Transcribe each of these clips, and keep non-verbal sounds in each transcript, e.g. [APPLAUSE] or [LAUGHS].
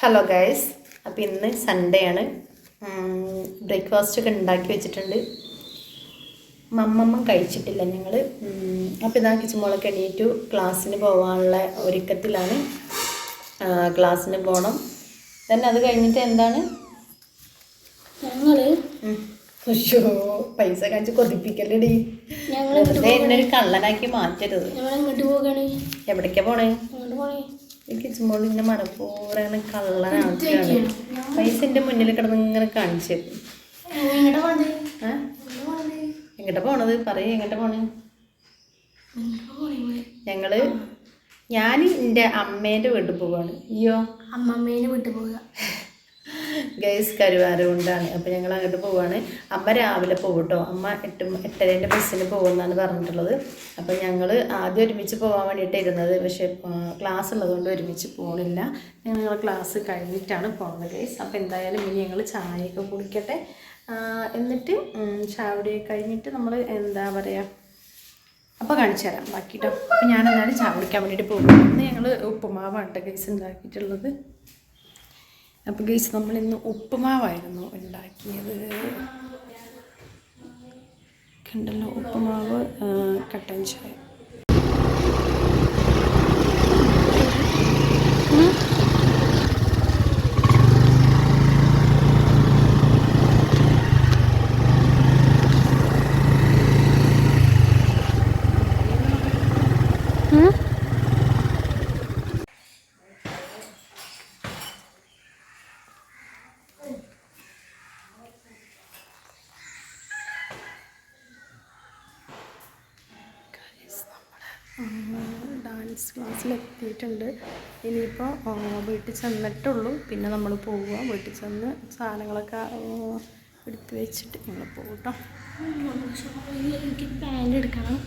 Hello guys അപ്പോൾ ഇന്ന് Sunday ആണ്. ബ്രേക്ക്ഫാസ്റ്റ് ഒക്കെ ഉണ്ടാക്കി വെച്ചിട്ടുണ്ട്. മമ്മമ്മ കഴിച്ചിട്ടില്ല ഞങ്ങൾ അപ്പോൾ ഇതാ കിച്ചുമോളൊക്കെ എണീറ്റു. ക്ലാസ്സിന് പോകാനുള്ള ഒരുക്കത്തിലാണ്. ക്ലാസ്സിന് പോകണം തന്നെ അത് കഴിഞ്ഞിട്ട് എന്താണ്? ഞങ്ങൾ അയ്യോ പൈസ കാണിച്ച് കൊതിപ്പിക്കല്ലടി. ഞങ്ങൾ എന്നൊരു കള്ളനാക്കി മാറ്റരുത്. ഞങ്ങൾ എങ്ങോട്ട് പോകാണ് പോണേ? പോണേ? ഈ ചുമ്മാ ഇങ്ങനെ മനപ്പൂർവം കള്ളനാക്കുകയാണ് പൈസ എന്റെ മുന്നിൽ കിടന്ന് ഇങ്ങനെ കാണിച്ചു എങ്ങട്ട പോണത്? പറയ് എങ്ങോട്ടാ പോണേ? ഞങ്ങൾ ഞാൻ എന്റെ അമ്മേന്റെ വീട്ടിൽ പോവാണ്. അയ്യോ. അമ്മമ്മേന്റെ വീട്ടിൽ പോവുക. ഗൈസ് കരുവാര കൊണ്ടാണ്. അപ്പോൾ ഞങ്ങൾ അങ്ങോട്ട് പോവാണ്. അമ്മ രാവിലെ പോകും കേട്ടോ. അമ്മ എട്ട് എട്ടരേന്റെ ബസ്സിന് പോകുമെന്നാണ് പറഞ്ഞിട്ടുള്ളത്. അപ്പോൾ ഞങ്ങൾ ആദ്യം ഒരുമിച്ച് പോകാൻ വേണ്ടിയിട്ട് ഇരുന്നത് പക്ഷേ ക്ലാസ് ഉള്ളതുകൊണ്ട് ഒരുമിച്ച് പോകണില്ല ഞങ്ങൾ ക്ലാസ് കഴിഞ്ഞിട്ടാണ് പോകുന്നത് ഗൈസ് അപ്പോൾ എന്തായാലും ഇനി ഞങ്ങൾ ചായയൊക്കെ കുടിക്കട്ടെ. എന്നിട്ട് ചാവടിയൊക്കെ കഴിഞ്ഞിട്ട് നമ്മൾ എന്താ പറയുക അപ്പോൾ കാണിച്ചു തരാം. ബാക്കി കേട്ടോ അപ്പോൾ ഞാൻ എന്നാലും ചായ കുടിക്കാൻ വേണ്ടിയിട്ട് പോകും. ഇന്ന് ഞങ്ങൾ ഉപ്പുമാവാണ് കേട്ടോ ഗൈസ് ഉണ്ടാക്കിയിട്ടുള്ളത്. അപ്പോൾ ഗൈസ് നമ്മളിന്ന് ഉപ്പുമാവായിരുന്നു ഉണ്ടാക്കിയത്. കണ്ടല്ലോ ഉപ്പുമാവ് കട്ടൻ ചായ. ഡാൻസ് ക്ലാസ്സിലെത്തിയിട്ടുണ്ട്. ഇനിയിപ്പോൾ വീട്ടിൽ ചെന്നിട്ടുള്ളൂ. പിന്നെ നമ്മൾ പോവുക. വീട്ടിൽ ചെന്ന് സാധനങ്ങളൊക്കെ എടുത്ത് വെച്ചിട്ട് ഞങ്ങൾ പോകും കേട്ടോ. എനിക്ക് പാന്റ് എടുക്കണം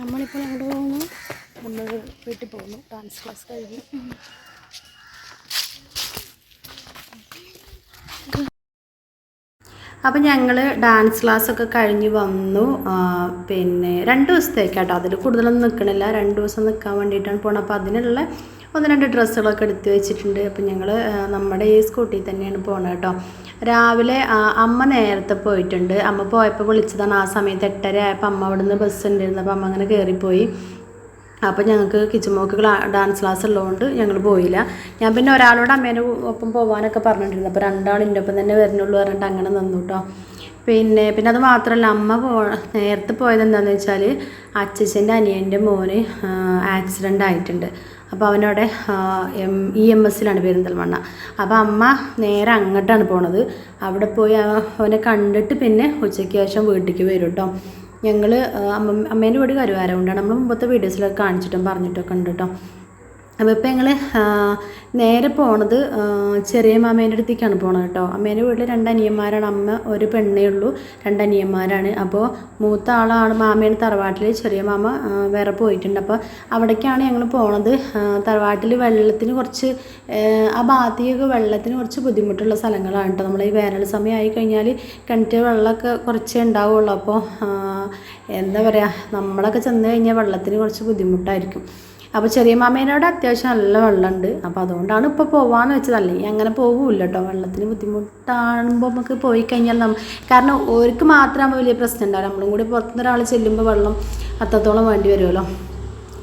നമ്മളിപ്പോൾ എവിടെ പോകുന്നു നമ്മൾ വീട്ടിൽ പോകുന്നു. ഡാൻസ് ക്ലാസ് കഴിഞ്ഞു. അപ്പം ഞങ്ങൾ ഡാൻസ് ക്ലാസ്സൊക്കെ കഴിഞ്ഞ് വന്നു. പിന്നെ രണ്ട് ദിവസത്തേക്കാട്ടോ. അതിൽ കൂടുതലൊന്നും നിൽക്കണില്ല രണ്ട് ദിവസം നിൽക്കാൻ വേണ്ടിയിട്ടാണ് പോണത്. അപ്പോൾ അതിനുള്ള ഒന്ന് രണ്ട് ഡ്രസ്സുകളൊക്കെ എടുത്ത് വെച്ചിട്ടുണ്ട്. അപ്പം ഞങ്ങൾ നമ്മുടെ ഈ സ്കൂട്ടിയിൽ തന്നെയാണ് പോണത് കേട്ടോ രാവിലെ അമ്മ നേരത്തെ പോയിട്ടുണ്ട്. അമ്മ പോയപ്പോൾ വിളിച്ചതാണ്. ആ സമയത്ത് എട്ടര ആയപ്പോൾ അമ്മ അവിടെ നിന്ന് ബസ് ഉണ്ടായിരുന്നു. അപ്പോൾ അമ്മ അങ്ങനെ കയറിപ്പോയി അപ്പോൾ ഞങ്ങൾക്ക് കിച്ചുമോക്ക് ക്ലാ ഡാൻസ് ക്ലാസ് ഉള്ളതുകൊണ്ട് ഞങ്ങൾ പോയില്ല. ഞാൻ പിന്നെ ഒരാളോട് അമ്മേനെ ഒപ്പം പോകാനൊക്കെ പറഞ്ഞിട്ടുണ്ട് അപ്പോൾ രണ്ടാളിന്റെ ഒപ്പം തന്നെ വരുന്നുള്ളൂ പറഞ്ഞിട്ട് അങ്ങനെ നിന്നു കേട്ടോ പിന്നെ പിന്നെ അത് മാത്രമല്ല അമ്മ പോ നേരത്തെ പോയത് എന്താണെന്ന് വെച്ചാൽ അച്ഛച്ചന്റെ അനിയന്റെ മോന് ആക്സിഡന്റ് ആയിട്ടുണ്ട്. അപ്പോൾ അവനവിടെ എം ഇ എം എസ്സിലാണ് പെരിന്തൽമണ്ണ. അപ്പോൾ അമ്മ നേരെ അങ്ങോട്ടാണ് പോണത്. അവിടെ പോയി അവനെ കണ്ടിട്ട് പിന്നെ ഉച്ചയ്ക്ക് ശേഷം വീട്ടിലേക്ക് വരും കേട്ടോ ഞങ്ങൾ അമ്മ അമ്മേന്റെ വീട് കരുവാരമുണ്ടാണ് നമ്മൾ മുമ്പത്തെ വീഡിയോസിലൊക്കെ കാണിച്ചിട്ടും പറഞ്ഞിട്ടൊക്കെ ഉണ്ട് കേട്ടോ അപ്പോൾ ഇപ്പം ഞങ്ങൾ നേരെ പോണത് ചെറിയ മാമേന്റെ അടുത്തേക്കാണ് പോണത് കേട്ടോ. അമ്മേന്റെ വീട്ടിൽ രണ്ട് അനിയന്മാരാണ് അമ്മ ഒരു പെണ്ണേ ഉള്ളൂ. രണ്ട് അനിയന്മാരാണ് അപ്പോൾ മൂത്ത ആളാണ് മാമേന്റെ തറവാട്ടിൽ ചെറിയ മാമ വേറെ പോയിട്ടുണ്ട്. അപ്പോൾ അവിടേക്കാണ് ഞങ്ങൾ പോണത്. തറവാട്ടിൽ വെള്ളത്തിന് കുറച്ച് ആ, ഭാഗത്തേക്ക് വെള്ളത്തിന് കുറച്ച് ബുദ്ധിമുട്ടുള്ള സ്ഥലങ്ങളാണ് കേട്ടോ. നമ്മൾ ഈ വേനൽ ആയി കഴിഞ്ഞാൽ കിണറ്റിൽ വെള്ളമൊക്കെ കുറച്ചേ ഉണ്ടാവുള്ളൂ. അപ്പോൾ എന്താ പറയുക നമ്മളൊക്കെ ചെന്ന് കഴിഞ്ഞാൽ വെള്ളത്തിന് കുറച്ച് ബുദ്ധിമുട്ടായിരിക്കും. അപ്പോൾ ചെറിയ മാമേനോട് അത്യാവശ്യം നല്ല വെള്ളമുണ്ട്. അപ്പോൾ അതുകൊണ്ടാണ് ഇപ്പോൾ പോകാമെന്ന് വെച്ചതല്ലേ. അങ്ങനെ പോകില്ല കേട്ടോ വെള്ളത്തിന് ബുദ്ധിമുട്ടാകുമ്പോൾ നമുക്ക് പോയി കഴിഞ്ഞാൽ നമ്മൾ കാരണം ഓർക്ക് മാത്രമാകുമ്പോൾ വലിയ പ്രശ്നം ഉണ്ടാവില്ല നമ്മളും കൂടി പുറത്തുനിന്ന് ഒരാൾ ചെല്ലുമ്പോൾ വെള്ളം അത്രത്തോളം വേണ്ടി വരുമല്ലോ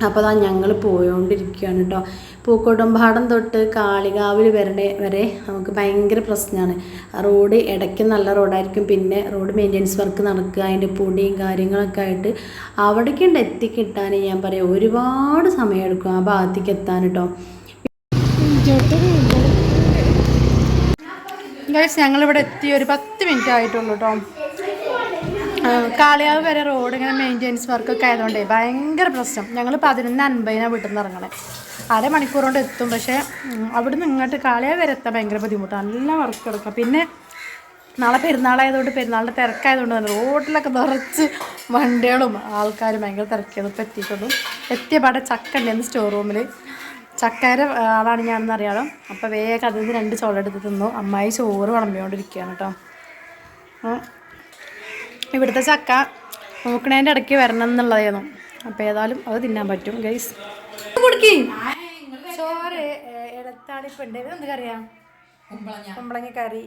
അപ്പോൾ അതാ ഞങ്ങൾ പോയോണ്ടിരിക്കുകയാണ് കേട്ടോ പൂക്കോട്ടുംപാടം തൊട്ട് കാളികാവിൽ വരണേ വരെ നമുക്ക് ഭയങ്കര പ്രശ്നമാണ്. റോഡ് ഇടയ്ക്ക് നല്ല റോഡായിരിക്കും. പിന്നെ റോഡ് മെയിന്റെനൻസ് വർക്ക് നടക്കുക അതിന്റെ പൊടിയും കാര്യങ്ങളൊക്കെ ആയിട്ട് അവിടേക്കുണ്ട് എത്തിക്കിട്ടാൻ ഞാൻ പറയാം. ഒരുപാട് സമയമെടുക്കും ആ ഭാഗത്തേക്ക് എത്താൻ കേട്ടോ. ഞങ്ങളിവിടെ എത്തി ഒരു പത്ത് മിനിറ്റ് ആയിട്ടുള്ളൂ കേട്ടോ. കാളിയാവ് വരെ റോഡ് ഇങ്ങനെ മെയിന്റെനൻസ് വർക്കൊക്കെ ആയതുകൊണ്ടേ ഭയങ്കര പ്രശ്നം. ഞങ്ങൾ പതിനൊന്ന് അൻപതിനാണ് വീട്ടിൽ നിന്ന് ഇറങ്ങണേ. അരമണിക്കൂർ കൊണ്ട് എത്തും. പക്ഷേ അവിടുന്ന് ഇങ്ങോട്ട് കാളിയാവ് വരെ എത്താൻ ഭയങ്കര ബുദ്ധിമുട്ടാണ് നല്ല വർക്ക് കിടക്കുക പിന്നെ നാളെ പെരുന്നാളായതുകൊണ്ട് പെരുന്നാളിന്റെ തിരക്കായതുകൊണ്ട് തന്നെ റോഡിലൊക്കെ നിറച്ച് വണ്ടികളും ആൾക്കാരും ഭയങ്കര തിരക്കിയത് ഇപ്പോൾ എത്തിയിട്ടുള്ളൂ. എത്തിയ പാടെ ചക്ക ഉണ്ടായിരുന്നു സ്റ്റോർ റൂമിൽ ചക്കര ആളാണ് ഞാനെന്ന് അറിയാലോ. അപ്പോൾ വേഗം അതിൽ നിന്ന് രണ്ട് ചോളെടുത്ത് തിന്നു. അമ്മായി ചോറ് വിളമ്പിക്കൊണ്ടിരിക്കുകയാണ് കേട്ടോ. ഇവിടുത്തെ ചക്ക നോക്കണേന്റെ ഇടയ്ക്ക് വരണം എന്നുള്ളതായിരുന്നു. അപ്പോൾ ഏതായാലും അത് തിന്നാൻ പറ്റും ഗൈസ് കുടിക്കി. ചോറ് ഇടത്താളിപ്പുണ്ട് എന്ത് കറിയാ? കുമ്പളങ്ങ. കറി.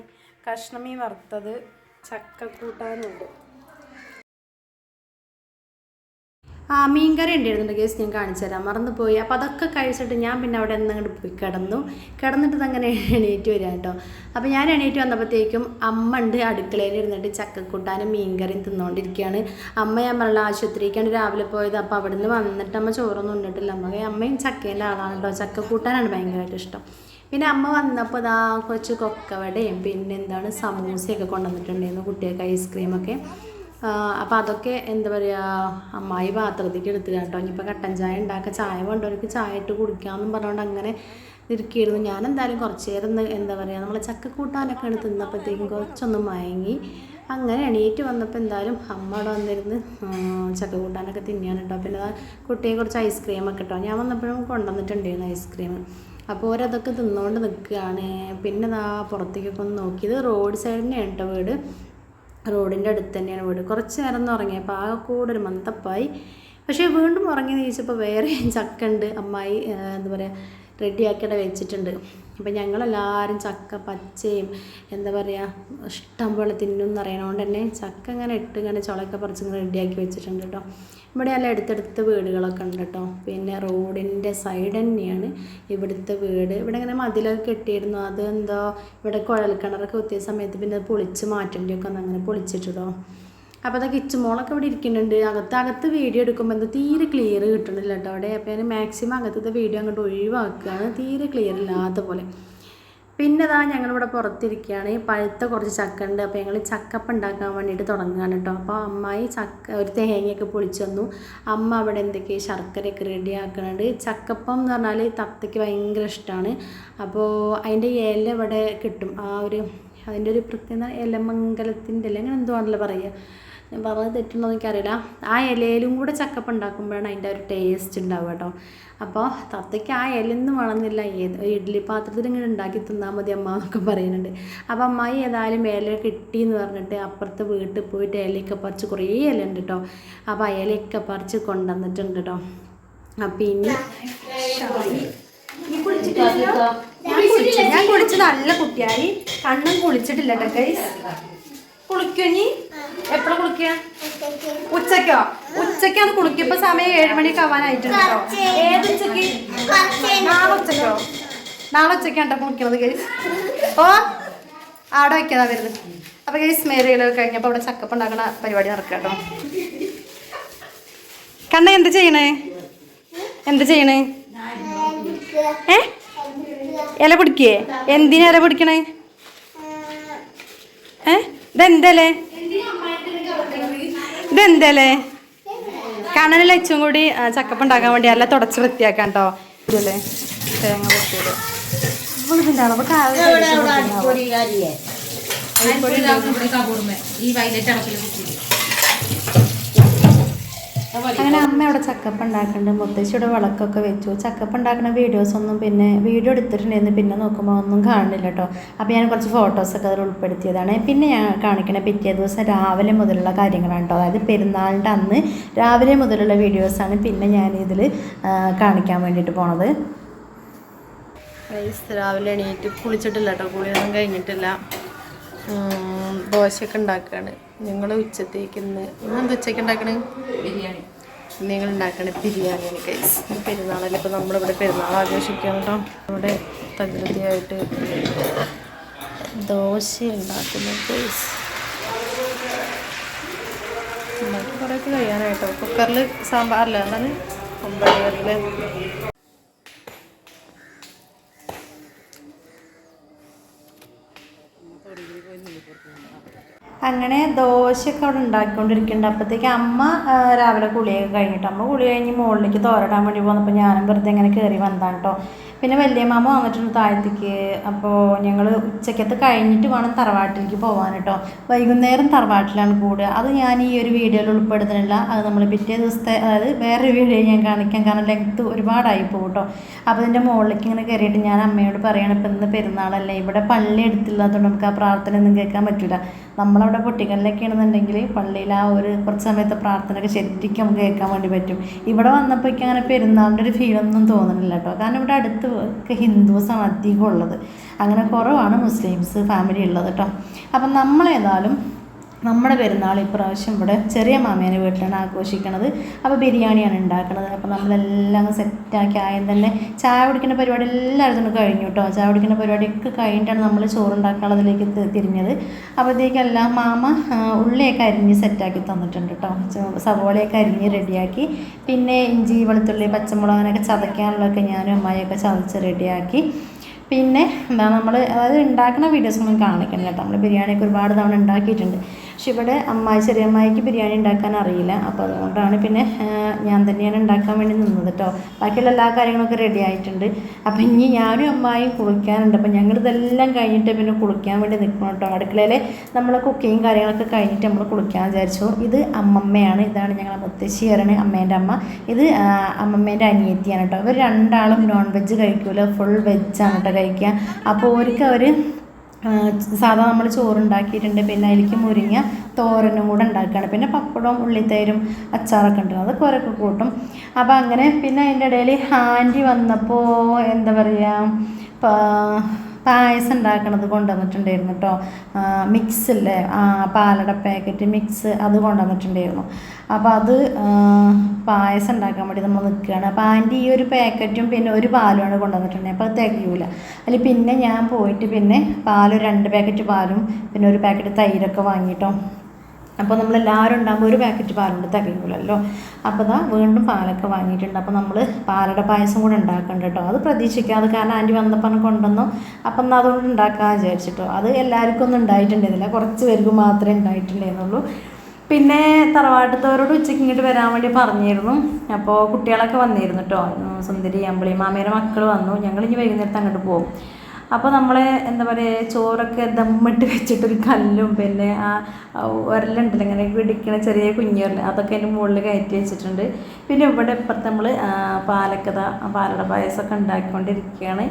കഷ്ണമീൻ വറുത്തത്. ചക്ക കൂട്ടാനുണ്ട് മീൻ കറി ഉണ്ടായിരുന്നു കേസ് ഞാൻ കാണിച്ചു തരാം. മറന്നു പോയി അപ്പോൾ അതൊക്കെ കഴിച്ചിട്ട് ഞാൻ പിന്നെ അവിടെ നിന്ന് അങ്ങോട്ട് പോയി കിടന്നു. കിടന്നിട്ട് അങ്ങനെ [LAUGHS] എണീറ്റ് വരിക കേട്ടോ. അപ്പോൾ ഞാൻ എണീറ്റ് വന്നപ്പോഴത്തേക്കും അമ്മ ഉണ്ട് അടുക്കളയിൽ ഇരുന്നിട്ട് ചക്കക്കൂട്ടാനും മീൻ കറിയും തിന്നുകൊണ്ടിരിക്കുകയാണ് അമ്മ ഞാൻ പറഞ്ഞ ആശുപത്രിക്കാണ് രാവിലെ പോയത്. അപ്പോൾ അവിടെ നിന്ന് വന്നിട്ട് അമ്മ ചോറൊന്നും ഉണ്ടിട്ടില്ല. അമ്മ അമ്മയും ചക്കേന്റെ ആളാണ് കേട്ടോ. ചക്കക്കൂട്ടാനാണ് ഭയങ്കരമായിട്ട് ഇഷ്ടം. പിന്നെ അമ്മ വന്നപ്പോൾ ഇതാ കുറച്ച് കൊക്കവടയും പിന്നെ എന്താണ് സമൂസയൊക്കെ കൊണ്ടുവന്നിട്ടുണ്ടായിരുന്നു കുട്ടികൾക്ക് ഐസ്ക്രീമൊക്കെ. അപ്പോൾ അതൊക്കെ എന്താ പറയുക അമ്മായി പാത്രത്തേക്ക് എടുത്തില്ല കേട്ടോ. ഇനിയിപ്പോൾ കട്ടൻ ചായ ഉണ്ടാക്കുക ചായ വേണ്ടവർക്ക് ചായ ഇട്ട് കുടിക്കാമെന്നും പറഞ്ഞുകൊണ്ട് അങ്ങനെ ഇരിക്കുകയായിരുന്നു ഞാൻ എന്തായാലും കുറച്ച് നേരം എന്താ പറയുക നമ്മൾ ചക്കക്കൂട്ടാനൊക്കെ എടുത്ത് തിന്നപ്പോഴത്തേക്കും കുറച്ചൊന്ന് മയങ്ങി. അങ്ങനെ എണീറ്റ് വന്നപ്പോൾ എന്തായാലും അമ്മ അവിടെ വന്നിരുന്ന് ചക്ക കൂട്ടാനൊക്കെ തിന്നാണ് കേട്ടോ. പിന്നെ കുട്ടിയെ കുറച്ച് ഐസ്ക്രീമൊക്കെ കേട്ടോ ഞാൻ വന്നപ്പോഴും കൊണ്ടുവന്നിട്ടുണ്ടായിരുന്നു ഐസ്ക്രീം. അപ്പോൾ ഓരതൊക്കെ തിന്നുകൊണ്ട് നിൽക്കുകയാണ് പിന്നെ ദാ പുറത്തേക്കൊക്കെ ഒന്ന് നോക്കിയത് റോഡ് സൈഡിന്റെ തന്നെയാണ് കേട്ടോ വീട്. റോഡിന്റെ അടുത്ത് തന്നെയാണ് വീട്. കുറച്ച് നേരം ഒന്ന് ഉറങ്ങിയപ്പോൾ ആകെ കൂടെ ഒരു മന്തപ്പായി പക്ഷേ വീണ്ടും ഉറങ്ങി നീച്ചപ്പോൾ വേറെ ചക്കുണ്ട് അമ്മായി എന്താ പറയുക റെഡിയാക്കിയിട്ട് വെച്ചിട്ടുണ്ട്. അപ്പം ഞങ്ങളെല്ലാവരും ചക്ക പച്ചയും എന്താ പറയുക ഇഷ്ടം പോലെ തിന്നും അറിയണോണ്ട് തന്നെ ചക്ക ഇങ്ങനെ ഇട്ട് ഇങ്ങനെ ചുളയൊക്കെ പറിച്ച് റെഡിയാക്കി വെച്ചിട്ടുണ്ട് കേട്ടോ ഇവിടെ നല്ല അടുത്തടുത്ത വീടുകളൊക്കെ ഉണ്ട് കേട്ടോ പിന്നെ റോഡിന്റെ സൈഡ് തന്നെയാണ് ഇവിടുത്തെ വീട്. ഇവിടെ ഇങ്ങനെ മതിലൊക്കെ കെട്ടിയിരുന്നു. അത് എന്തോ ഇവിടെ കുഴൽക്കിണറൊക്കെ കുത്തിയ സമയത്ത് പിന്നെ പൊളിച്ച് മാറ്റേണ്ടിയൊക്കെ ഒന്ന് അങ്ങനെ പൊളിച്ചിട്ടോ അപ്പോൾ അതൊക്കെ ഇച്ചുമോളൊക്കെ ഇവിടെ ഇരിക്കുന്നുണ്ട്. അകത്ത് അകത്ത് വീഡിയോ എടുക്കുമ്പോൾ എന്താ തീരെ ക്ലിയർ കിട്ടണില്ല കേട്ടോ അവിടെ അപ്പോൾ ഞാൻ മാക്സിമം അകത്തത്തെ വീഡിയോ അങ്ങോട്ട് ഒഴിവാക്കുകയാണ്. തീരെ ക്ലിയർ ഇല്ലാത്ത പോലെ. പിന്നെ ഇതാ ഞങ്ങളിവിടെ പുറത്തിരിക്കുകയാണ്. പഴുത്ത കുറച്ച് ചക്ക ഉണ്ട്. അപ്പോൾ ഞങ്ങൾ ചക്കപ്പ് ഉണ്ടാക്കാൻ വേണ്ടിയിട്ട് തുടങ്ങുകയാണ് കേട്ടോ അപ്പോൾ അമ്മായി ചക്ക ഒരു തേങ്ങയൊക്കെ പൊളിച്ചു തന്നു. അമ്മ അവിടെ എന്തൊക്കെ ശർക്കരയൊക്കെ റെഡി ആക്കുന്നുണ്ട് ചക്കപ്പം എന്ന് പറഞ്ഞാൽ തത്തയ്ക്ക് ഭയങ്കര ഇഷ്ടമാണ് അപ്പോൾ അതിന്റെ ഇല ഇവിടെ കിട്ടും. ആ ഒരു അതിന്റെ ഒരു പ്രത്യേക ഇലമംഗലത്തിന്റെ ഇല. അങ്ങനെ എന്തോ ആണല്ലോ പറയുക. ഞാൻ പറഞ്ഞത് തെറ്റുണ്ടോ എനിക്കറിയില്ല. ആ ഇലയിലും കൂടെ ചക്കപ്പ് ഉണ്ടാക്കുമ്പോഴാണ് അതിന്റെ ഒരു ടേസ്റ്റ് ഉണ്ടാവുക കേട്ടോ. അപ്പോൾ തത്തയ്ക്ക് ആ ഇലയൊന്നും വേണമെന്നില്ല ഏത് ഒരു ഇഡ്ഡലി പാത്രത്തിൽ ഇങ്ങനെ ഉണ്ടാക്കി തിന്നാൽ മതി അമ്മ എന്നൊക്കെ പറയുന്നുണ്ട്. അപ്പോൾ അമ്മായി ഏതായാലും ഇല കിട്ടി എന്ന് പറഞ്ഞിട്ട് അപ്പുറത്തെ വീട്ടിൽ പോയിട്ട് ഇലയൊക്കെ പറിച്ച് കുറേ ഇല ഉണ്ട് കേട്ടോ. അപ്പോൾ ആ ഇലയൊക്കെ പറിച്ച് കൊണ്ടുവന്നിട്ടുണ്ട് കേട്ടോ. അപ്പം ഇനി? ഞാൻ കുളിച്ചു ഞാൻ കുളിച്ച് നല്ല കുട്ടിയായി കണ്ണും കുളിച്ചിട്ടില്ല കേട്ടോ കുളിക്കോ നീ എപ്പോഴാ കുളിക്കുക ഉച്ചക്കോ? ഉച്ചക്കാണ് കുളിക്കുക ഇപ്പൊ സമയം ഏഴ് മണിയൊക്കെ ആവാനായിട്ടുണ്ട് ഏത് ഉച്ചയ്ക്ക്? നാളെ ഉച്ചക്കോ? നാളെ ഉച്ചക്കാണ് കേട്ടോ കുളിക്കണത് ഗൈസ് ഓ ആടെ വയ്ക്കാതാ വരുന്നത്. അപ്പൊ ഗൈസ് മേരയിലൊക്കെ കഴിഞ്ഞപ്പോ അവിടെ ചക്കപ്പ് ഉണ്ടാക്കണ പരിപാടി നടക്കുക കേട്ടോ കണ്ണ എന്ത് ചെയ്യണേ? എന്ത് ചെയ്യണേ? ഏ? ഇല പിടിക്കേ? എന്തിനാ ഇല പിടിക്കണേ? ഏ? ഇതെന്തല്ലേ ഇതെന്തല്ലേ കണ്ണനിൽ അച്ചും കൂടി ചക്കപ്പ് ഉണ്ടാക്കാൻ വേണ്ടി അല്ല തുടച്ച് വൃത്തിയാക്കാൻ കേട്ടോ ഇതല്ലേ? തേങ്ങ പൊട്ടിയത്. ഇതിന്റെ അളവ് ഈ വൈലറ്റ് കുത്തിയിട്ട്. അങ്ങനെ അമ്മ അവിടെ ചക്കപ്പ് ഉണ്ടാക്കുന്നുണ്ട് മുത്തശ്ശിയുടെ വിളക്കൊക്കെ വെച്ചു. ചക്കപ്പ് ഉണ്ടാക്കുന്ന വീഡിയോസ് ഒന്നും പിന്നെ വീഡിയോ എടുത്തിട്ടുണ്ടായിരുന്നു. പിന്നെ നോക്കുമ്പോൾ ഒന്നും കാണുന്നില്ല കേട്ടോ. അപ്പോൾ ഞാൻ കുറച്ച് ഫോട്ടോസൊക്കെ അതിൽ ഉൾപ്പെടുത്തിയതാണ്. പിന്നെ ഞാൻ കാണിക്കണ പിറ്റേ ദിവസം രാവിലെ മുതലുള്ള കാര്യങ്ങളാണ് കേട്ടോ. അതായത് പെരുന്നാളിന്റെ അന്ന് രാവിലെ മുതലുള്ള വീഡിയോസാണ് പിന്നെ ഞാൻ ഇതിൽ കാണിക്കാൻ വേണ്ടിയിട്ട് പോണത്. രാവിലെ എണീറ്റ് കുളിച്ചിട്ടില്ല കേട്ടോ. കുളിയൊന്നും കഴിഞ്ഞിട്ടില്ല. ദോശയൊക്കെ ഉണ്ടാക്കുകയാണ് ഞങ്ങൾ ഉച്ചത്തേക്ക് ഇന്ന് ഇന്നെന്ത് ഉച്ചയ്ക്ക് ഉണ്ടാക്കണേ? ബിരിയാണി. നിങ്ങൾ ഉണ്ടാക്കണ ബിരിയാണിയാണ് കൈസ് പെരുന്നാളല്ലേ ഇപ്പോൾ നമ്മളിവിടെ പെരുന്നാൾ ആഘോഷിക്കാം കേട്ടോ നമ്മുടെ തകൃതിയായിട്ട് ദോശ ഉണ്ടാക്കുന്നു കൈസ് കുറേയൊക്കെ കഴിയാനായിട്ടോ. കുക്കറിൽ സാമ്പാറില്ല അതാണ് ഒമ്പടികളിൽ അങ്ങനെ ദോശയൊക്കെ അവിടെ ഉണ്ടാക്കിക്കൊണ്ടിരിക്കുന്നുണ്ട്. അപ്പോഴത്തേക്ക് അമ്മ രാവിലെ കുളിയൊക്കെ കഴിഞ്ഞിട്ട് അമ്മ കുളി കഴിഞ്ഞ് മുകളിലേക്ക് തോരടാൻ വേണ്ടി പോകുന്നപ്പോൾ ഞാനും വെറുതെ ഇങ്ങനെ കയറി വന്നതാണ് കേട്ടോ പിന്നെ വലിയ മാമ വന്നിട്ടുണ്ട് താഴത്തേക്ക്. അപ്പോൾ ഞങ്ങൾ ഉച്ചക്കത്ത് കഴിഞ്ഞിട്ട് വേണം തറവാട്ടിലേക്ക് പോകാൻ കേട്ടോ വൈകുന്നേരം തറവാട്ടിലാണ് കൂടുക അത് ഞാൻ ഈ ഒരു വീഡിയോയിൽ ഉൾപ്പെടുത്തുന്നില്ല. അത് നമ്മൾ പിറ്റേ ദിവസത്തെ അതായത് വേറൊരു വീഡിയോ ഞാൻ കാണിക്കാൻ കാരണം ലെങ്ത്ത് ഒരുപാടായി പോകും കേട്ടോ അപ്പോൾ ഇതിന്റെ മുകളിലേക്ക് ഇങ്ങനെ കയറിയിട്ട് ഞാൻ അമ്മയോട് പറയണം ഇപ്പം ഇന്ന് പെരുന്നാളല്ലേ. ഇവിടെ പള്ളി എടുത്തില്ലാത്തതുകൊണ്ട് നമുക്ക് ആ പ്രാർത്ഥന ഒന്നും കേൾക്കാൻ പറ്റില്ല നമ്മളവിടെ പൊട്ടിക്കലിലൊക്കെ ആണെന്നുണ്ടെങ്കിൽ പള്ളിയിൽ ആ ഒരു കുറച്ച് സമയത്തെ പ്രാർത്ഥനയൊക്കെ ശരിക്കും നമുക്ക് കേൾക്കാൻ വേണ്ടി പറ്റും. ഇവിടെ വന്നപ്പോഴേക്കും അങ്ങനെ പെരുന്നാളിന്റെ ഒരു ഫീലൊന്നും തോന്നുന്നില്ല കേട്ടോ. കാരണം ഇവിടെ അടുത്ത് ഒക്കെ ഹിന്ദുസാണ് അധികം ഉള്ളത്. അങ്ങനെ കുറവാണ് മുസ്ലിംസ് ഫാമിലി ഉള്ളത് കേട്ടോ. അപ്പം നമ്മളേതായാലും നമ്മുടെ പെരുന്നാൾ ഇപ്രാവശ്യം ഇവിടെ ചെറിയ മാമേനെ വീട്ടിലാണ് ആഘോഷിക്കണത്. അപ്പോൾ ബിരിയാണിയാണ് ഉണ്ടാക്കുന്നത് അപ്പോൾ നമ്മളെല്ലാം സെറ്റാക്കി ആയം തന്നെ ചായ കുടിക്കുന്ന പരിപാടി എല്ലായിടത്തും കഴിഞ്ഞു കേട്ടോ ചായ കുടിക്കുന്ന പരിപാടിയൊക്കെ കഴിഞ്ഞിട്ടാണ് നമ്മൾ ചോറുണ്ടാക്കാനുള്ളതിലേക്ക് തിരിഞ്ഞത്. അപ്പോഴത്തേക്കെല്ലാം മാമ ഉള്ളിയൊക്കെ അരിഞ്ഞ് സെറ്റാക്കി തന്നിട്ടുണ്ട് കേട്ടോ സവോളയൊക്കെ അരിഞ്ഞ് റെഡിയാക്കി പിന്നെ ഇഞ്ചി വെളുത്തുള്ളി പച്ചമുളക് അങ്ങനെയൊക്കെ ചതയ്ക്കാനുള്ളതൊക്കെ ഞാനും അമ്മായിയൊക്കെ ചതച്ച് റെഡിയാക്കി പിന്നെ എന്താ നമ്മൾ അതായത് ഉണ്ടാക്കുന്ന വീഡിയോസ് ഒന്നും കാണിക്കണം കേട്ടോ നമ്മൾ ബിരിയാണിയൊക്കെ ഒരുപാട് തവണ ഉണ്ടാക്കിയിട്ടുണ്ട്. പക്ഷെ ഇവിടെ അമ്മായി ചെറിയ അമ്മായിക്ക് ബിരിയാണി ഉണ്ടാക്കാൻ അറിയില്ല. അപ്പോൾ അതുകൊണ്ടാണ് പിന്നെ ഞാൻ തന്നെയാണ് ഉണ്ടാക്കാൻ വേണ്ടി നിന്നത് കേട്ടോ. ബാക്കിയുള്ള എല്ലാ കാര്യങ്ങളൊക്കെ റെഡി ആയിട്ടുണ്ട്. അപ്പോൾ ഇനി ഞാനും അമ്മായും കുളിക്കാനുണ്ട്. അപ്പോൾ ഞങ്ങൾ ഇതെല്ലാം കഴിഞ്ഞിട്ട് പിന്നെ കുളിക്കാൻ വേണ്ടി നിൽക്കണം കേട്ടോ. അടുക്കളയിൽ നമ്മൾ കുക്കിങ് കാര്യങ്ങളൊക്കെ കഴിഞ്ഞിട്ട് നമ്മൾ കുളിക്കാൻ വിചാരിച്ചു. ഇത് അമ്മമ്മയാണ്. ഇതാണ് ഞങ്ങളെ മുത്തശ്ശിയാണ് അമ്മേന്റെ അമ്മ. ഇത് അമ്മമ്മേന്റെ അനിയത്തിയാണ് കേട്ടോ. ഇവർ രണ്ടാളും നോൺ വെജ് കഴിക്കൂല ഫുൾ വെജാണ് കേട്ടോ കഴിക്കുക. അപ്പോൾ അവർക്ക് അവർ സാധാ നമ്മൾ ചോറുണ്ടാക്കിയിട്ടുണ്ട് പിന്നെ അതിലേക്ക് മുരിങ്ങ തോരനും കൂടെ ഉണ്ടാക്കുകയാണ്. പിന്നെ പപ്പടവും ഉള്ളിത്തൈരും അച്ചാറൊക്കെ ഉണ്ട്. അതൊക്കെ കുറേയൊക്കെ കൂട്ടും. അപ്പോൾ അങ്ങനെ പിന്നെ അതിന്റെ ഇടയിൽ ആന്റി വന്നപ്പോൾ എന്താ പറയുക പായസം ഉണ്ടാക്കണത് കൊണ്ടുവന്നിട്ടുണ്ടായിരുന്നു കേട്ടോ. മിക്സ് ഇല്ലേ പാലട പാക്കറ്റ് മിക്സ് അത് കൊണ്ടുവന്നിട്ടുണ്ടായിരുന്നു. അപ്പോൾ അത് പായസം ഉണ്ടാക്കാൻ വേണ്ടി നമ്മൾ നിൽക്കുകയാണ്. അപ്പോൾ അതിന്റെ ഈ ഒരു പാക്കറ്റും പിന്നെ ഒരു പാലുമാണ് കൊണ്ടുവന്നിട്ടുണ്ടെങ്കിൽ അപ്പോൾ അത് തികയൂല. അതിൽ പിന്നെ ഞാൻ പോയിട്ട് പിന്നെ പാൽ രണ്ട് പാക്കറ്റ് പാലും പിന്നെ ഒരു പാക്കറ്റ് തൈരൊക്കെ വാങ്ങിയിട്ടോ. അപ്പോൾ നമ്മൾ എല്ലാവരും ഉണ്ടാകുമ്പോൾ ഒരു പാക്കറ്റ് പാലുണ്ട് തികയൂലല്ലോ അപ്പോൾ ദാ വീണ്ടും പാലൊക്കെ വാങ്ങിയിട്ടുണ്ട്. അപ്പോൾ നമ്മൾ പാലട പായസം കൂടെ ഉണ്ടാക്കുന്നുണ്ട് കേട്ടോ. അത് പ്രതീക്ഷിക്കാതെ കാരണം ആന്റി വന്നപ്പോൾ കൊണ്ടുവന്നു. അപ്പം എന്നാൽ അതുകൊണ്ട് ഉണ്ടാക്കാൻ വിചാരിച്ചിട്ടോ. അത് എല്ലാവർക്കും ഒന്നും ഉണ്ടായിട്ടുണ്ടായിരുന്നില്ല. കുറച്ച് പേർക്ക് മാത്രമേ ഉണ്ടായിട്ടുണ്ടായിരുന്നുള്ളൂ. പിന്നെ തറവാട്ടത്തവരോട് ഉച്ചയ്ക്ക് ഇങ്ങോട്ട് വരാൻ വേണ്ടി പറഞ്ഞിരുന്നു. അപ്പോൾ കുട്ടികളൊക്കെ വന്നിരുന്നു കേട്ടോ. സുന്ദരി അമ്പിളി മാമയുടെ മക്കൾ വന്നു. ഞങ്ങൾ ഇനി വൈകുന്നേരത്ത് അങ്ങോട്ട് പോകും അപ്പോൾ നമ്മൾ എന്താ പറയുക ചോറൊക്കെ ദമ്മിട്ട് വെച്ചിട്ടൊരു കല്ലും പിന്നെ ആ ഉരലുണ്ടല്ലോ ഇങ്ങനെ പിടിക്കണ ചെറിയ കുഞ്ഞുരൽ അതൊക്കെ അതിന്റെ മുകളിൽ കയറ്റി വെച്ചിട്ടുണ്ട്. പിന്നെ ഇവിടെ ഇപ്പുറത്ത് നമ്മൾ പാലക്കഥ പാലട പായസമൊക്കെ ഉണ്ടാക്കിക്കൊണ്ടിരിക്കുകയാണ്.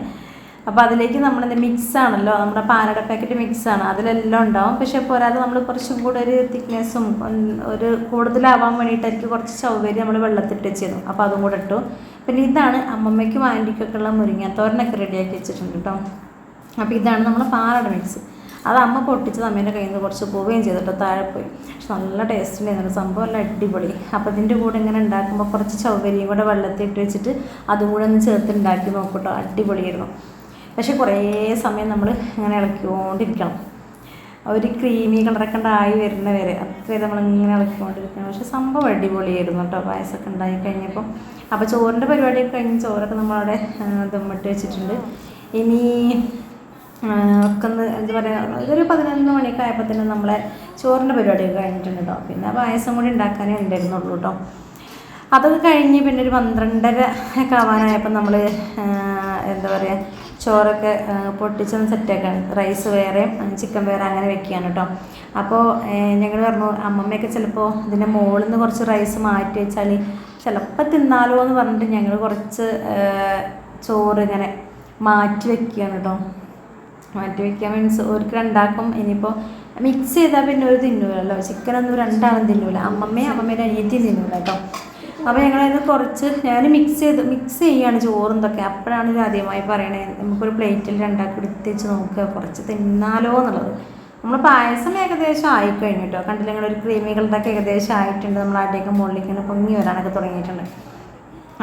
അപ്പോൾ അതിലേക്ക് നമ്മളെന്ത് മിക്സ് ആണല്ലോ നമ്മുടെ പാലട പാക്കറ്റ് മിക്സ് ആണ്. അതിലെല്ലാം ഉണ്ടാവും. പക്ഷേ പോരാതെ നമ്മൾ കുറച്ചും കൂടെ ഒരു തിക്നെസ്സും ഒരു കൂടുതലാവാൻ വേണ്ടിയിട്ടായിരിക്കും കുറച്ച് സൗകര്യം നമ്മൾ വെള്ളത്തിട്ട് വെച്ചിരുന്നു. അപ്പോൾ അതും കൂടെ ഇട്ടു. പിന്നെ ഇതാണ് അമ്മമ്മയ്ക്കും ആന്റിക്കൊക്കെ ഉള്ള മുരിങ്ങാത്തോരനൊക്കെ റെഡിയാക്കി വെച്ചിട്ടുണ്ട് കേട്ടോ. അപ്പോൾ ഇതാണ് നമ്മൾ പാലട മിക്സ് അത് അമ്മ പൊട്ടിച്ചത് അമ്മേന്റെ കയ്യിൽ നിന്ന് കുറച്ച് പോവുകയും ചെയ്തിട്ട് താഴെ പോയി. പക്ഷെ നല്ല ടേസ്റ്റ് ഉണ്ടായിരുന്നു സംഭവം നല്ല അടിപൊളി. അപ്പോൾ ഇതിന്റെ കൂടെ ഇങ്ങനെ ഉണ്ടാക്കുമ്പോൾ കുറച്ച് സൗകര്യം കൂടെ വെള്ളത്തിൽ ഇട്ട് വെച്ചിട്ട് അതും കൂടെ ഒന്ന് ചേർത്ത് ഉണ്ടാക്കി നോക്കൂട്ടോ അടിപൊളിയായിരുന്നു. പക്ഷേ കുറേ സമയം നമ്മൾ ഇങ്ങനെ ഇളക്കിക്കൊണ്ടിരിക്കണം. ഒരു ക്രീമി കളറൊക്കെ ഉണ്ടായി വരുന്ന വരെ അത്രയും നമ്മളിങ്ങനെ ഇളക്കിക്കൊണ്ടിരിക്കണം. പക്ഷെ സംഭവം അടിപൊളിയായിരുന്നു കേട്ടോ പായസമൊക്കെ ഉണ്ടായി കഴിഞ്ഞപ്പോൾ അപ്പോൾ ചോറിന്റെ പരിപാടിയൊക്കെ കഴിഞ്ഞ് ചോറൊക്കെ നമ്മളവിടെ ദമ്മിട്ട് വെച്ചിട്ടുണ്ട്. ഇനി ഒക്കെ ഒന്ന് എന്താ പറയുക ഇതൊരു പതിനൊന്ന് മണിയൊക്കെ ആയപ്പോൾ തന്നെ നമ്മളെ ചോറിന്റെ പരിപാടിയൊക്കെ കഴിഞ്ഞിട്ടുണ്ട് കേട്ടോ പിന്നെ പായസം കൂടി ഉണ്ടാക്കാനേ ഉണ്ടായിരുന്നുള്ളൂ കേട്ടോ അതൊക്കെ കഴിഞ്ഞ് പിന്നെ ഒരു പന്ത്രണ്ടര ഒക്കെ ആവാനായപ്പോൾ നമ്മൾ എന്താ പറയുക ചോറൊക്കെ പൊട്ടിച്ചൊന്ന് സെറ്റാക്കാണ് റൈസ് വേറെ ചിക്കൻ വേറെ അങ്ങനെ വെക്കുകയാണ് കേട്ടോ അപ്പോൾ ഞങ്ങൾ പറഞ്ഞു അമ്മമ്മയൊക്കെ ചിലപ്പോൾ ഇതിന്റെ മുകളിൽ നിന്ന് കുറച്ച് റൈസ് മാറ്റി വെച്ചാൽ ചിലപ്പോൾ തിന്നാലോ എന്ന് പറഞ്ഞിട്ട് ഞങ്ങൾ കുറച്ച് ചോറ് ഇങ്ങനെ മാറ്റി വെക്കുകയാണ് കേട്ടോ മാറ്റി വയ്ക്കാൻ മീൻസ് അവർക്ക് രണ്ടാക്കും. ഇനിയിപ്പോൾ മിക്സ് ചെയ്താൽ പിന്നെ ഒരു തിന്നൂലല്ലോ. ചിക്കനൊന്നും രണ്ടാളും തിന്നൂല. അമ്മമ്മയും അമ്മമ്മേന്റെ അനിയത്തിയും തിന്നൂല കേട്ടോ. അപ്പോൾ ഞങ്ങളതിന് കുറച്ച് ഞാൻ മിക്സ് ചെയ്ത് മിക്സ് ചെയ്യാണ് ചോറും ഇതൊക്കെ. അപ്പോഴാണ് ഇത് ആദ്യമായി പറയണേ. നമുക്കൊരു പ്ലേറ്റിൽ രണ്ടാക്കി എടുത്തേച്ച് നോക്കുക. കുറച്ച് തിന്നാലോ എന്നുള്ളത്. നമ്മൾ പായസം ഏകദേശം ആയിക്കഴിഞ്ഞു കേട്ടോ. കണ്ടില്ല? ഞങ്ങളൊരു ക്രീമികളുടെയൊക്കെ ഏകദേശം ആയിട്ടുണ്ട്. നമ്മൾ അടിയൊക്കെ മുകളിലേക്ക് പൊങ്ങി വരാനൊക്കെ തുടങ്ങിയിട്ടുണ്ട്.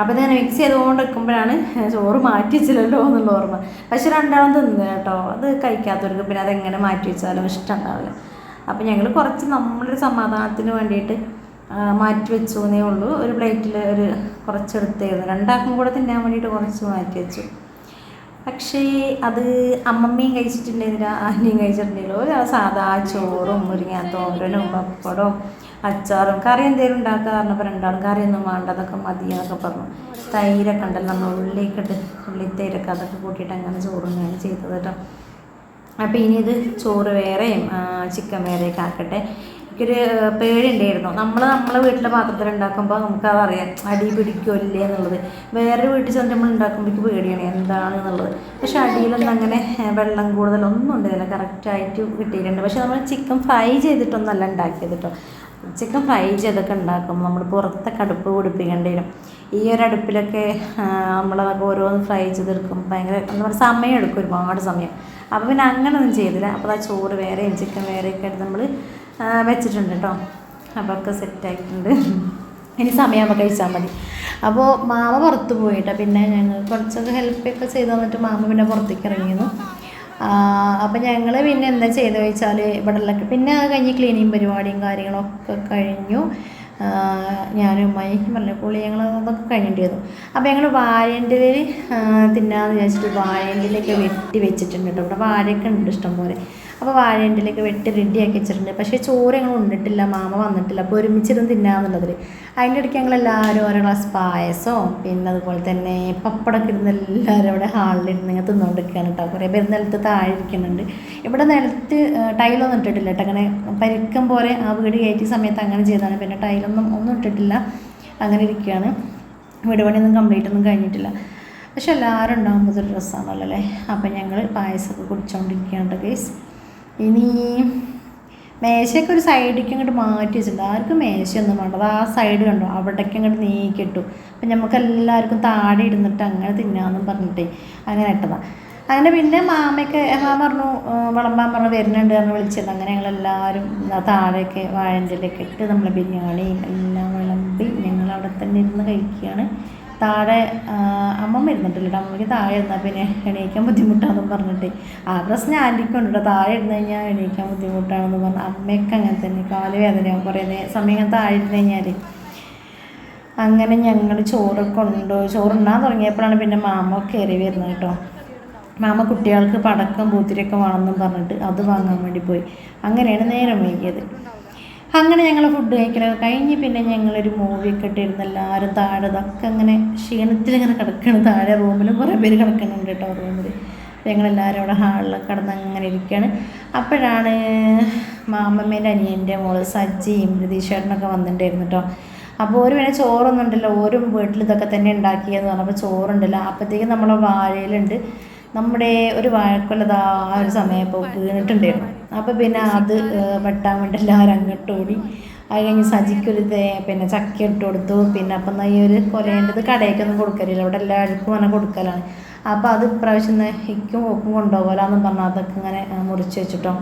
അപ്പോൾ ഞാൻ മിക്സ് ചെയ്തുകൊണ്ട് വെക്കുമ്പോഴാണ് ചോറ് മാറ്റി വെച്ചില്ലല്ലോ എന്നുള്ള ഓർമ്മ. പക്ഷെ രണ്ടാളും തിന്നു കേട്ടോ. അത് കഴിക്കാത്തവർക്ക് പിന്നെ അതെങ്ങനെ മാറ്റി വെച്ചാലും ഇഷ്ടം ഉണ്ടാവില്ല അപ്പോൾ ഞങ്ങൾ കുറച്ച് നമ്മളൊരു സമാധാനത്തിന് വേണ്ടിയിട്ട് മാറ്റി വെച്ചു എന്നേ ഉള്ളൂ. ഒരു പ്ലേറ്റിൽ ഒരു കുറച്ചെടുത്തായിരുന്നു. രണ്ടാൾക്കും കൂടെ തിന്നാൻ വേണ്ടിയിട്ട് കുറച്ച് മാറ്റി വെച്ചു. പക്ഷേ അത് അമ്മമ്മയും കഴിച്ചിട്ടുണ്ടായിരുന്നില്ല ആന്റിയും കഴിച്ചിട്ടുണ്ടായില്ല ഒരു സാധാ ചോറും മുരിങ്ങാത്തോരനും പപ്പടവും അച്ചാറും കറി എന്തെങ്കിലും ഉണ്ടാക്കുക പറഞ്ഞപ്പോൾ രണ്ടാളും കറിയൊന്നും വേണ്ട അതൊക്കെ മതി എന്നൊക്കെ പറഞ്ഞു. തൈരൊക്കെ ഉണ്ടല്ലോ നമ്മൾ ഉള്ളിലേക്ക് ഇട്ട് ഉള്ളി തൈരൊക്കെ അതൊക്കെ കൂട്ടിയിട്ട് അങ്ങനെ ചോറും ഞാൻ ചെയ്തത് കേട്ടോ. അപ്പോൾ ഇനി ഇത് ചോറ് വേറെയും ചിക്കൻ വേറെയൊക്കെ ആക്കട്ടെ. എനിക്കൊരു പേടിയുണ്ടായിരുന്നു. നമ്മൾ നമ്മളെ വീട്ടിലെ പാത്രത്തിൽ ഉണ്ടാക്കുമ്പോൾ നമുക്കത് അറിയാം അടി പിടിക്കുമല്ലേ എന്നുള്ളത്. വേറെ വീട്ടിൽ ചെന്ന് നമ്മൾ ഉണ്ടാക്കുമ്പോൾ എനിക്ക് പേടിയാണ് എന്താണ് എന്നുള്ളത്. പക്ഷെ അടിയിലൊന്നും അങ്ങനെ വെള്ളം കൂടുതലൊന്നും ഉണ്ടായില്ല. കറക്റ്റായിട്ട് കിട്ടിയിട്ടുണ്ട്. പക്ഷെ നമ്മൾ ചിക്കൻ ഫ്രൈ ചെയ്തിട്ടൊന്നല്ല ഉണ്ടാക്കിയത് കേട്ടോ. ചിക്കൻ ഫ്രൈ ചെയ്തൊക്കെ ഉണ്ടാക്കുമ്പോൾ നമ്മൾ പുറത്തൊക്കെ അടുപ്പ് പിടിപ്പിക്കേണ്ടി വരും ഈ ഒരു അടുപ്പിലൊക്കെ നമ്മളതൊക്കെ ഓരോന്ന് ഫ്രൈ ചെയ്തെടുക്കും ഭയങ്കര എന്താ പറയുക സമയം എടുക്കും ഒരുപാട് സമയം. അപ്പോൾ പിന്നെ അങ്ങനെയൊന്നും ചെയ്തില്ല. അപ്പോൾ ആ ചോറ് വേറെയും ചിക്കൻ വേറെയൊക്കെ ആയിട്ട് നമ്മൾ വെച്ചിട്ടുണ്ട് കേട്ടോ. അപ്പോൾ ഒക്കെ സെറ്റായിട്ടുണ്ട് ഇനി സമയമാകുമ്പോൾ കഴിച്ചാൽ മതി. അപ്പോൾ മാമ പുറത്ത് പോയിട്ടാണ് പിന്നെ ഞങ്ങൾ കുറച്ചൊക്കെ ഹെൽപ്പൊക്കെ ചെയ്ത് തന്നിട്ട് മാമ പിന്നെ പുറത്തേക്ക് ഇറങ്ങിയിരുന്നു. അപ്പം ഞങ്ങൾ പിന്നെ എന്താ ചെയ്തത് വെച്ചാൽ ഇവിടെ ഉള്ള പിന്നെ അത് കഴിഞ്ഞ് ക്ലീനിങ് പരിപാടിയും കാര്യങ്ങളൊക്കെ കഴിഞ്ഞു. ഞാനും ഉമ്മയും പറഞ്ഞു പുള്ളി ഞങ്ങൾ അതൊക്കെ കഴിഞ്ഞിട്ടായിരുന്നു അപ്പോൾ ഞങ്ങൾ വാഴേന്റെ തിന്നാന്ന് വിചാരിച്ചിട്ട് വാഴേന്റെലൊക്കെ വെട്ടി വെച്ചിട്ടുണ്ട് കേട്ടോ ഇവിടെ വാഴയൊക്കെ ഉണ്ട് ഇഷ്ടംപോലെ അപ്പോൾ വാഴേന്റെലൊക്കെ വെട്ടി റെഡിയാക്കി വെച്ചിട്ടുണ്ട്. പക്ഷേ ചോറ് ഞങ്ങൾ ഉണ്ടിട്ടില്ല മാമ വന്നിട്ടില്ല. അപ്പോൾ ഒരുമിച്ചിരുന്ന് തിന്നാന്നുള്ളതിൽ അതിന്റെ ഇടയ്ക്ക് ഞങ്ങൾ എല്ലാവരും ഓരോ ഗ്ലാസ് പായസവും പിന്നെ അതുപോലെ തന്നെ പപ്പടമൊക്കെ ഇരുന്ന് എല്ലാവരും അവിടെ ഹാളിലിരുന്ന് ഇങ്ങനെ തിന്നുകൊണ്ടിരിക്കുകയാണ് കേട്ടോ. കുറേ പേര് നിലത്ത് താഴെ ഇരിക്കുന്നുണ്ട്. ഇവിടെ നിലത്ത് ടൈലൊന്നും ഇട്ടിട്ടില്ല കേട്ടോ. അങ്ങനെ പരിക്കം പോലെ ആ വീട് കയറ്റിയ സമയത്ത് അങ്ങനെ ചെയ്താണ് പിന്നെ ടൈലൊന്നും ഒന്നും ഇട്ടിട്ടില്ല. അങ്ങനെ ഇരിക്കുകയാണ്. വീട് പണിയൊന്നും കംപ്ലീറ്റ് ഒന്നും കഴിഞ്ഞിട്ടില്ല. പക്ഷെ എല്ലാവരും ഉണ്ടാകുമ്പോൾ ഒരു രസമാണല്ലോ അല്ലേ? അപ്പം ഞങ്ങൾ പായസമൊക്കെ കുടിച്ചുകൊണ്ടിരിക്കുകയാണ് കേട്ടോ ഗേസ് ഇനി മേശയൊക്കെ ഒരു സൈഡിലേക്ക് അങ്ങോട്ട് മാറ്റി വെച്ചിട്ടുണ്ട് ആർക്കും മേശയൊന്നും വേണ്ട. ആ സൈഡ് കണ്ടു? അവിടേക്ക് അങ്ങോട്ട് നീക്കിട്ടു അപ്പം നമുക്ക് എല്ലാവർക്കും താഴെ ഇരുന്നിട്ട് അങ്ങനെ തിന്നാമെന്നും പറഞ്ഞിട്ടേ അങ്ങനെ ഇട്ടതാണ് അങ്ങനെ പിന്നെ മാമയൊക്കെ മാമ പറഞ്ഞു വിളമ്പാൻ പറഞ്ഞു വരുന്നുണ്ട് എന്ന് വിളിച്ചത് അങ്ങനെ ഞങ്ങളെല്ലാവരും താഴേക്ക് വാഴഞ്ചിലൊക്കെ ഇട്ട് നമ്മൾ ബിരിയാണിയും എല്ലാം വിളമ്പി ഞങ്ങൾ അവിടെ തന്നെ ഇരുന്ന് കഴിക്കുകയാണ്. താഴെ അമ്മമ്മ ഇരുന്നിട്ടില്ല കേട്ടോ അമ്മയ്ക്ക് താഴെ ഇരുന്നാൽ പിന്നെ എണീക്കാൻ ബുദ്ധിമുട്ടാണെന്ന് പറഞ്ഞിട്ട്. ആ പ്രശ്നം ആന്റിക്കും ഉണ്ട് കേട്ടോ താഴെ ഇരുന്ന് കഴിഞ്ഞാൽ എണീക്കാൻ ബുദ്ധിമുട്ടാണെന്ന് പറഞ്ഞു. അമ്മയൊക്കെ അങ്ങനെ തന്നെ കാൽ വേദനയാവും കുറേ സമയം താഴെ ഇരുന്ന് കഴിഞ്ഞാൽ അങ്ങനെ ഞങ്ങൾ ചോറൊക്കെ ഉണ്ട്? ചോറുണ്ടാൻ തുടങ്ങിയപ്പോഴാണ് പിന്നെ മാമ കയറി വരുന്നത് കേട്ടോ. മാമ കുട്ടികൾക്ക് പടക്കം പൂത്തിരിയൊക്കെ വേണമെന്നും പറഞ്ഞിട്ട് അത് വാങ്ങാൻ വേണ്ടി പോയി. അങ്ങനെയാണ് നേരം വൈകിയത്. അങ്ങനെ ഞങ്ങൾ ഫുഡ് കഴിക്കലൊക്കെ കഴിഞ്ഞ് പിന്നെ ഞങ്ങളൊരു മൂവിയൊക്കെ ഇട്ടിരുന്ന്. എല്ലാവരും താഴെ ഇതൊക്കെ അങ്ങനെ ക്ഷീണത്തിലിങ്ങനെ കിടക്കണം. താഴെ റൂമിൽ കുറേ പേര് കിടക്കുന്നുണ്ട് കേട്ടോ റൂമിൽ ഞങ്ങളെല്ലാവരും അവിടെ ഹാളിൽ കിടന്ന് അങ്ങനെ ഇരിക്കുകയാണ് അപ്പോഴാണ് മാമമ്മേന്റെ അനിയന്റെ മോൾ സജ്ജിയും രതീഷേട്ടനൊക്കെ വന്നിട്ടുണ്ടായിരുന്നു കേട്ടോ. അപ്പോൾ ഒരു വേണേൽ ചോറൊന്നും ഉണ്ടല്ലോ ഓരോ വീട്ടിൽ ഇതൊക്കെ തന്നെ ഉണ്ടാക്കിയെന്ന് പറഞ്ഞപ്പോൾ ചോറുണ്ടല്ലോ. അപ്പോഴത്തേക്കും നമ്മളെ വാഴയിലുണ്ട്. നമ്മുടെ ഒരു വാഴക്കൊല്ലതാ ആ ഒരു സമയം ഇപ്പോൾ വീണിട്ടുണ്ടായിരുന്നു. അപ്പോൾ പിന്നെ അത് വെട്ടാൻ വേണ്ടി എല്ലാവരും അങ്ങോട്ട് ഓടി. അത് കഴിഞ്ഞ് സജിക്കൊരു പിന്നെ ചക്ക ഇട്ട് കൊടുത്തു. പിന്നെ അപ്പം ഈ ഒരു കൊലേന്റെത് കടയിലേക്കൊന്നും കൊടുക്കലില്ല. അവിടെ എല്ലാവർക്കും അങ്ങനെ കൊടുക്കലാണ്. അപ്പോൾ അത് ഇപ്രാവശ്യം ഇക്കും ഓക്കും കൊണ്ടുപോകലാന്നും പറഞ്ഞാൽ അതൊക്കെ ഇങ്ങനെ മുറിച്ച് വെച്ചിട്ടോ.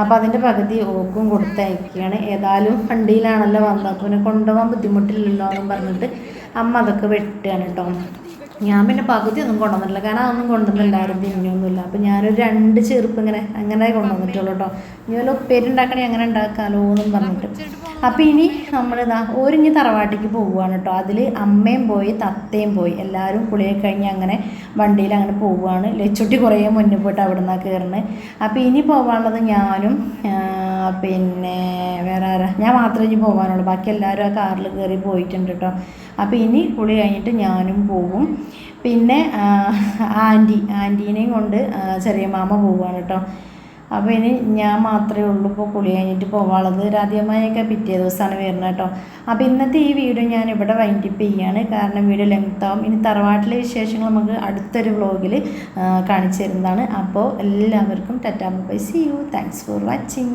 അപ്പോൾ അതിന്റെ പകുതി ഓക്കും കൊടുത്തയക്കുകയാണ്. ഏതായാലും വണ്ടിയിലാണല്ലോ വന്നത്. അപ്പോൾ പിന്നെ കൊണ്ടുപോകാൻ ബുദ്ധിമുട്ടില്ലല്ലോ എന്നും പറഞ്ഞിട്ട് അമ്മ അതൊക്കെ വെട്ടുകയാണ് കേട്ടോ. ഞാൻ പിന്നെ പകുതി ഒന്നും കൊണ്ടുവന്നില്ല കാരണം അതൊന്നും കൊണ്ടുവന്നില്ല എല്ലാവരും തിന്നൊന്നുമില്ല അപ്പോൾ ഞാനൊരു രണ്ട് ചെറുപ്പ് ഇങ്ങനെ അങ്ങനെ കൊണ്ടുവന്നിട്ടുള്ളൂ കേട്ടോ. ഇനി വല്ല ഉപ്പേരി ഉണ്ടാക്കണേ അങ്ങനെ ഉണ്ടാക്കാമല്ലോ എന്നും പറഞ്ഞിട്ട്. അപ്പം ഇനി നമ്മളിതാ ഒരിഞ്ഞ് തറവാട്ടിക്ക് പോവുകയാണ് കേട്ടോ. അതിൽ അമ്മയും പോയി തത്തയും പോയി. എല്ലാവരും കുളിയെ കഴിഞ്ഞ് അങ്ങനെ വണ്ടിയിൽ അങ്ങനെ പോവുകയാണ്. ലച്ചുട്ടി കുറേ മുന്നേ പോയിട്ട് അവിടെ നിന്നാണ് കയറുന്നത് അപ്പം ഇനി പോകാനുള്ളത് ഞാനും പിന്നെ വേറെ ആരാ? ഞാൻ മാത്രമേ ഇനി പോകാനുള്ളൂ ബാക്കി എല്ലാവരും ആ കാറിൽ കയറി പോയിട്ടുണ്ട് കേട്ടോ. അപ്പോൾ ഇനി കുളി കഴിഞ്ഞിട്ട് ഞാനും പോകും പിന്നെ ആന്റി ആന്റീനെയും കൊണ്ട് ചെറിയ മാമ പോവുകയാണ് കേട്ടോ അപ്പോൾ ഇനി ഞാൻ മാത്രമേ ഉള്ളൂ ഇപ്പോൾ കുളി കഴിഞ്ഞിട്ട് പോകാനുള്ളത് രാധ്യമായൊക്കെ പിറ്റേ ദിവസമാണ് വരുന്നത് കേട്ടോ അപ്പോൾ ഇന്നത്തെ ഈ വീഡിയോ ഞാൻ ഇവിടെ വൈൻഡിപ്പ് ചെയ്യാണ്. കാരണം വീഡിയോ ലെങ്ത് ആവും. ഇനി തറവാട്ടിലെ വിശേഷങ്ങൾ നമുക്ക് അടുത്തൊരു വ്ളോഗിൽ കാണിച്ചു തരുന്നതാണ്. അപ്പോൾ എല്ലാവർക്കും tata bye see you thanks for watching